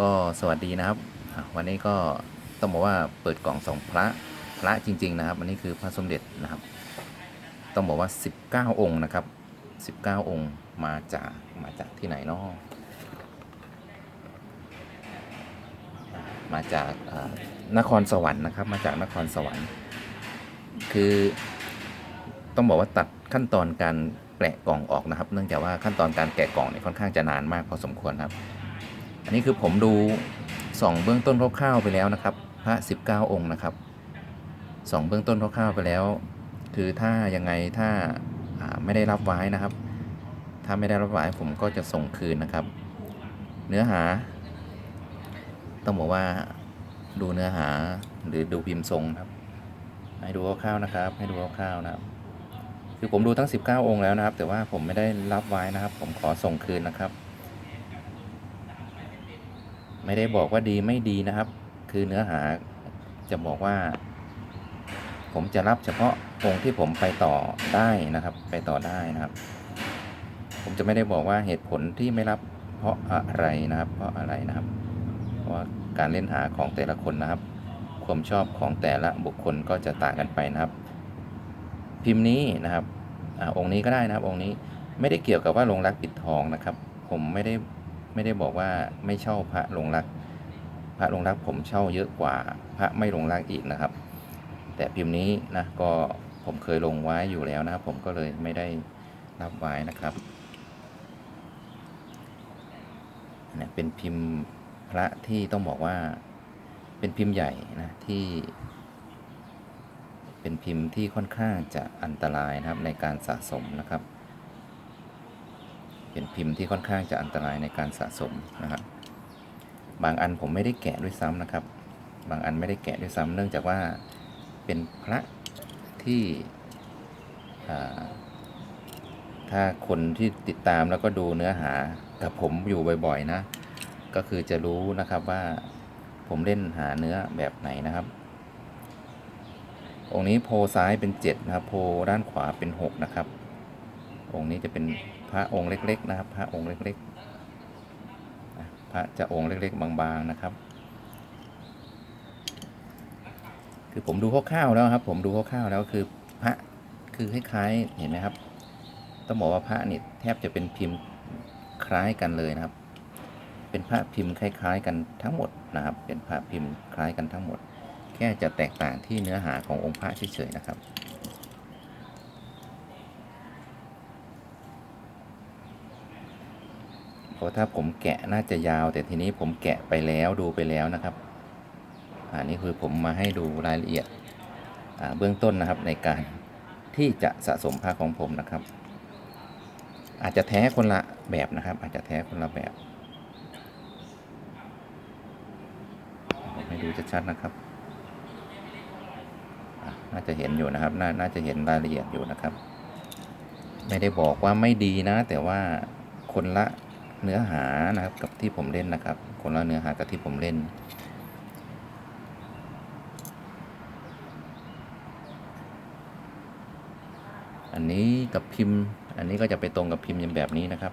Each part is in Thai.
ก็สวัสดีนะครับ วันนี้ก็ต้องบอกว่าเปิดกล่องสองพระพระจริง ๆ นะครับ อันนี้คือพระสมเด็จนะครับ ต้องบอกว่า 19 องค์นะครับ 19 องค์มาจากมาจากที่ไหนเนาะมาจากนครสวรรค์นะครับ มาจากนครสวรรค์ คือต้องบอกว่าตัดขั้นตอนการแกะกล่องออกนะครับ เนื่องจากว่าขั้นตอนการแกะกล่องเนี่ยค่อนข้างจะนานมากพอสมควรครับ อันนี้คือผมดูสองเบื้องต้นคร่าวๆไปแล้วนะครับ พระ19องค์นะครับสองเบื้องต้นคร่าวๆไปแล้ว คือถ้ายังไงถ้าอ่าไม่ได้รับไว้นะครับ ถ้าไม่ได้รับไว้ผมก็จะส่งคืนนะครับ เนื้อหา ต้องบอกว่าดูเนื้อหาหรือดูพิมพ์ทรงครับ ให้ดูคร่าวๆนะครับ ให้ดูคร่าวๆนะครับ คือผมดูทั้ง 19 องค์แล้วนะครับ แต่ว่าผมไม่ได้รับไว้นะครับ ผมขอส่งคืนนะครับ ไม่ได้บอกว่าดีไม่ดีนะครับ คือเนื้อหาจะบอกว่า ผมจะรับเฉพาะองค์ที่ผมไปต่อได้นะครับ ไปต่อได้นะครับ ผมจะไม่ได้บอกว่าเหตุผลที่ไม่รับเพราะอะไรนะครับ เพราะอะไรนะครับ เพราะว่าการเล่นหาของแต่ละคนนะครับ ความชอบของแต่ละบุคคลก็จะต่างกันไปนะครับ พิมพ์นี้นะครับอองค์นี้ก็ได้นะครับ องค์นี้ไม่ได้เกี่ยวกับว่าลงรักปิดทองนะครับ ผมไม่ได้ ไม่ได้บอกว่าไม่เช่าพระลงรัก พระลงรักผมเช่าเยอะกว่าพระไม่ลงรักอีกนะครับ แต่พิมพ์นี้นะก็ผมเคยลงไว้อยู่แล้วนะผมก็เลยไม่ได้รับไว้นะครับเนี่ยเป็นพิมพ์พระที่ต้องบอกว่าเป็นพิมพ์ใหญ่นะที่เป็นพิมพ์ที่ค่อนข้างจะอันตรายนะครับในการสะสมนะครับ เป็นพิมพ์ที่ค่อนข้างจะอันตรายในการสะสมนะครับ บางอันผมไม่ได้แกะด้วยซ้ำนะครับ บางอันไม่ได้แกะด้วยซ้ำเนื่องจากว่าเป็นพระที่ถ้าคนที่ติดตามแล้วก็ดูเนื้อหากับผมอยู่บ่อยๆนะ ก็คือจะรู้นะครับว่าผมเล่นหาเนื้อแบบไหนนะครับองค์นี้โพซ้ายเป็น 7 นะครับ โพด้านขวาเป็น 6 นะครับ องค์นี้จะเป็นพระองค์เล็ก ๆ นะครับ พระองค์เล็กๆ พระจะองค์เล็ก ๆ บางๆนะครับ คือผมดูคร่าวๆแล้วครับ ผมดูคร่าวๆแล้วคือพระคือคล้ายๆเห็นไหมครับ ต้องบอกว่าพระนี่แทบจะเป็นพิมพ์คล้ายกันเลยนะครับ เป็นพระพิมพ์คล้ายๆ กันทั้งหมดนะครับ เป็นพระพิมพ์คล้ายกันทั้งหมด แค่จะแตกต่างที่เนื้อหาขององค์พระเฉยๆนะครับ เพราะถ้าผมแกะน่าจะยาว แต่ทีนี้ผมแกะไปแล้วดูไปแล้วนะครับอันนี้คือผมมาให้ดูรายละเอียดเบื้องต้นนะครับในการที่จะสะสมพระของผมนะครับ อาจจะแท้คนละแบบนะครับ อาจจะแท้คนละแบบผมให้ดูชัดๆนะครับน่าจะเห็นอยู่นะครับนน่าจะเห็นรายละเอียดอยู่นะครับ ไม่ได้บอกว่าไม่ดีนะ แต่ว่าคนละ เนื้อหานะครับกับที่ผมเล่นนะครับ คนละเนื้อหากับที่ผมเล่น อันนี้กับพิมพ์ อันนี้ก็จะไปตรงกับพิมพ์ย่างแบบนี้นะครับ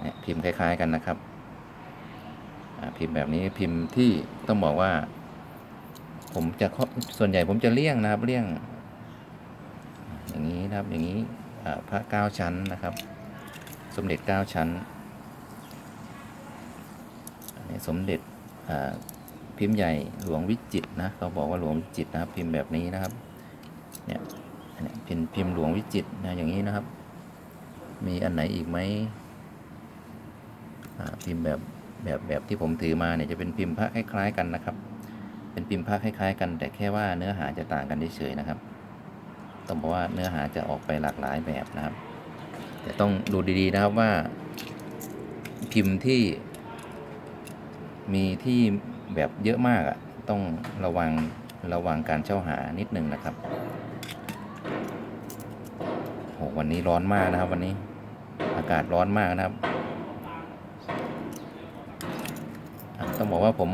เนี่ยพิมพ์คล้าย ๆ กันนะครับพิมพ์แบบนี้พิมพ์ที่ต้องบอกว่า ผมจะส่วนใหญ่ผมจะเลี่ยงนะครับเลี่ยง อย่างนี้นะครับอย่างนี้พระเก้าชั้นนะครับ สมเด็จเก้าชั้น สมเด็จพิมพ์ใหญ่หลวงวิจิตนะเขาบอกว่าหลวงวิจิตนะครับพิมพ์แบบนี้นะครับเนี่ยเนี้ยพิมพ์พิมหลวงวิจิตนะอย่างนี้นะครับ มีอันไหนอีกไหมพิมพ์แบบแบบแบบที่ผมถือมาเนี่ยจะเป็นพิมพ์พระคล้ายๆกันนะครับ เป็นพิมพ์ผ้าคล้ายๆ กัน แต่แค่ว่าเนื้อหาจะต่างกันเฉยๆนะครับต้องบอกว่าเนื้อหาจะออกไปหลากหลายแบบนะครับ แต่ต้องดูดีๆนะครับว่าพิมพ์ที่ มีที่แบบเยอะมากอะต้องระวังระวังการเช่าหานิดนึงนะครับโหวันนี้ร้อนมากนะครับ วันนี้อากาศร้อนมากนะครับ ต้องบอกว่าผม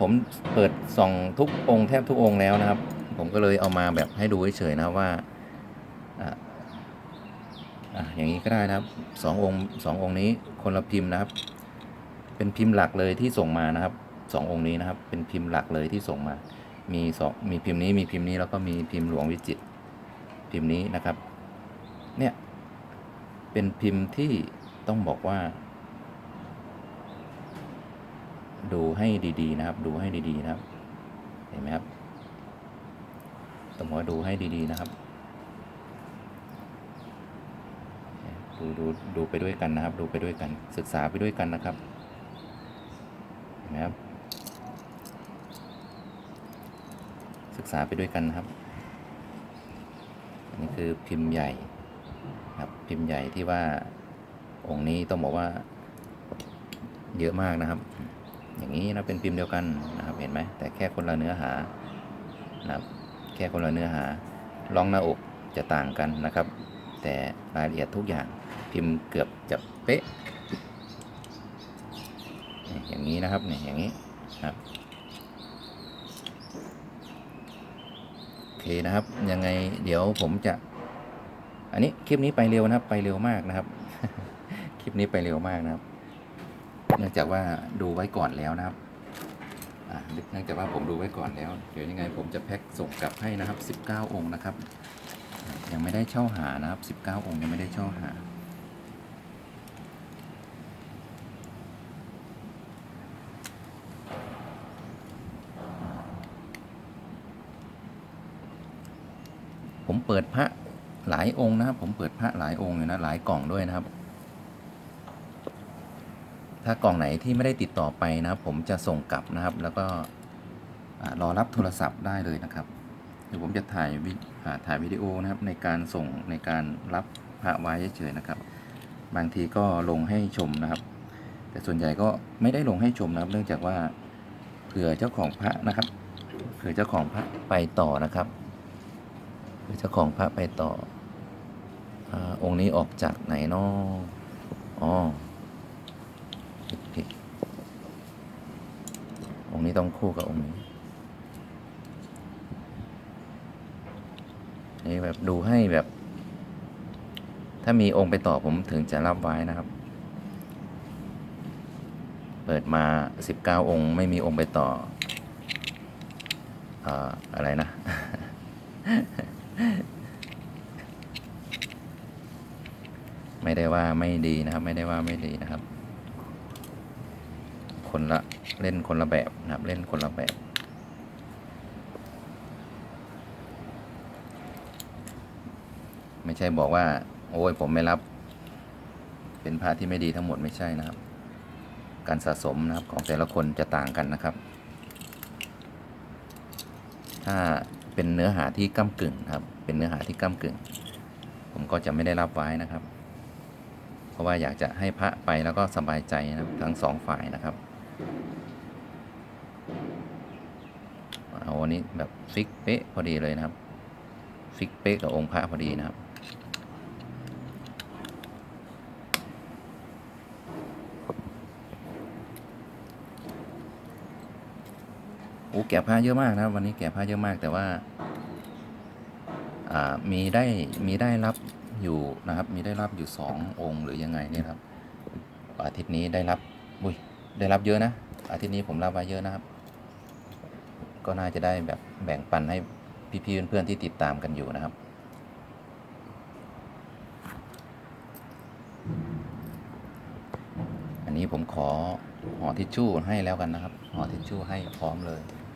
ผมเปิดส่องทุกองค์แทบทุกองค์แล้วนะครับ ผมก็เลยเอามาแบบให้ดูเฉยๆนะว่าอะอะอย่างนี้ก็ได้นะครับสององค์สององค์นี้คนละพิมพ์นะครับ เป็นพิมพ์หลักเลยที่ส่งมานะครับสององค์นี้นะครับ เป็นพิมพ์หลักเลยที่ส่งมา มีสองมีพิมพ์นี้มีพิมพ์นี้แล้วก็มีพิมพ์หลวงวิจิตรพิมพ์นี้นะครับ เนี่ย เป็นพิมพ์ที่ต้องบอกว่า ดูให้ดีๆนะครับ ดูให้ดีๆนะครับ เห็นไหมครับต้องบอกว่าดูให้ดีๆนะครับดูดูดูไปด้วยกันนะครับ ดูไปด้วยกันศึกษาไปด้วยกันนะครับ นไหมครับ ศึกษาไปด้วยกันนะครับ อันนี้คือพิมพ์ใหญ่ครับพิมพ์ใหญ่ที่ว่าองค์นี้ต้องบอกว่าเยอะมากนะครับ อย่างนี้นะเป็นพิมพ์เดียวกันนะครับเห็นไหมแต่แค่คนละเนื้อหานะครับแค่คนละเนื้อหาร่องหน้าอกจะต่างกันนะครับ แต่รายละเอียดทุกอย่างพิมพ์เกือบจะเป๊ะ อย่างนี้นะครับเนี่ยอย่างนี้ครับโอเคนะครับ ยังไงเดี๋ยวผมจะ อันนี้คลิปนี้ไปเร็วนะครับ ไปเร็วมากนะครับ คลิปนี้ไปเร็วมากนะครับ เนื่องจากว่าดูไว้ก่อนแล้วนะครับอ่าเนื่องจากว่าผมดูไว้ก่อนแล้ว เดี๋ยวยังไงผมจะแพ็คส่งกลับให้นะครับ 19 องค์นะครับ ยังไม่ได้เช่าหานะครับ 19 องค์ยังไม่ได้เช่าหา ผมเปิดพระหลายองค์นะครับ ผมเปิดพระหลายองค์อยู่นะหลายกล่องด้วยนะครับ ถ้ากล่องไหนที่ไม่ได้ติดต่อไปนะครับ ผมจะส่งกลับนะครับ แล้วก็รอรับโทรศัพท์ได้เลยนะครับเดี๋ยวผมจะถ่ายวิถ่ายวิดีโอนะครับ ในการส่งในการรับพระไว้เฉยๆนะครับ บางทีก็ลงให้ชมนะครับ แต่ส่วนใหญ่ก็ไม่ได้ลงให้ชมนะครับ เนื่องจากว่าเผื่อเจ้าของพระนะครับเผื่อเจ้าของพระไปต่อนะครับ เจ้าของพระไปต่ออองค์นี้ออกจากไหนนาะอ๋อผิดผิดองค์นี้ต้องคู่กับองค์นี้นี่แบบดูให้แบบ ถ้ามีองค์ไปต่อผมถึงจะรับไว้นะครับ เปิดมาสิบเก้าองค์ ไม่มีองค์ไปต่อออะไรนะ ไม่ได้ว่าไม่ดีนะครับ ไม่ได้ว่าไม่ดีนะครับ คนละเล่นคนละแบบนะครับ เล่นคนละแบบไม่ใช่บอกว่า โอ้ยผมไม่รับ เป็นพระที่ไม่ดีทั้งหมดไม่ใช่นะครับ การสะสมนะครับของแต่ละคนจะต่างกันนะครับ ถ้า เป็นเนื้อหาที่ก้ากึ่งนครับ เป็นเนื้อหาที่ก้ากึ่ง ผมก็จะไม่ได้รับไว้นะครับ เพราะว่าอยากจะให้พระไปแล้วก็สบายใจนะครับทั้งสองฝ่ายนะครับเอาวันนี้แบบฟิกเป๊ะพอดีเลยนะครับ ฟิกเป๊ะกับองค์พระพอดีนะครับ โอ้แกะผ้าเยอะมากนะวันนี้แกะผ้าเยอะมากแต่ว่าอ่ามีได้มีได้รับอยู่นะครับ มีได้รับอยู่สององค์หรือยังไงเนี่ยครับอาทิตย์นี้ได้รับอุ้ยได้รับเยอะนะ อาทิตย์นี้ผมรับไว้เยอะนะครับ ก็น่าจะได้แบบแบ่งปันให้พี่ๆเพื่อนๆที่ติดตามกันอยู่นะครับอันนี้ผมขอห่อทิชชู่ให้แล้วกันนะครับห่อทิชชู่ให้พร้อมเลย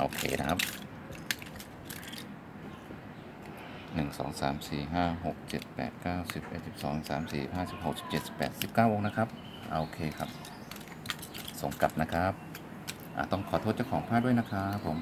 โอเคนะครับหนึ่งสองสามสี่ห้าหกเจ็ดแปดเก้าสิบเอ็ดสิบสองสามสี่ห้าสิบหกสิบเจ็ดสิบแปดสิบเก้าวงนะครับโอเคครับ ส่งกลับนะครับต้องขอโทษเจ้าของภาพด้วยนะครับผม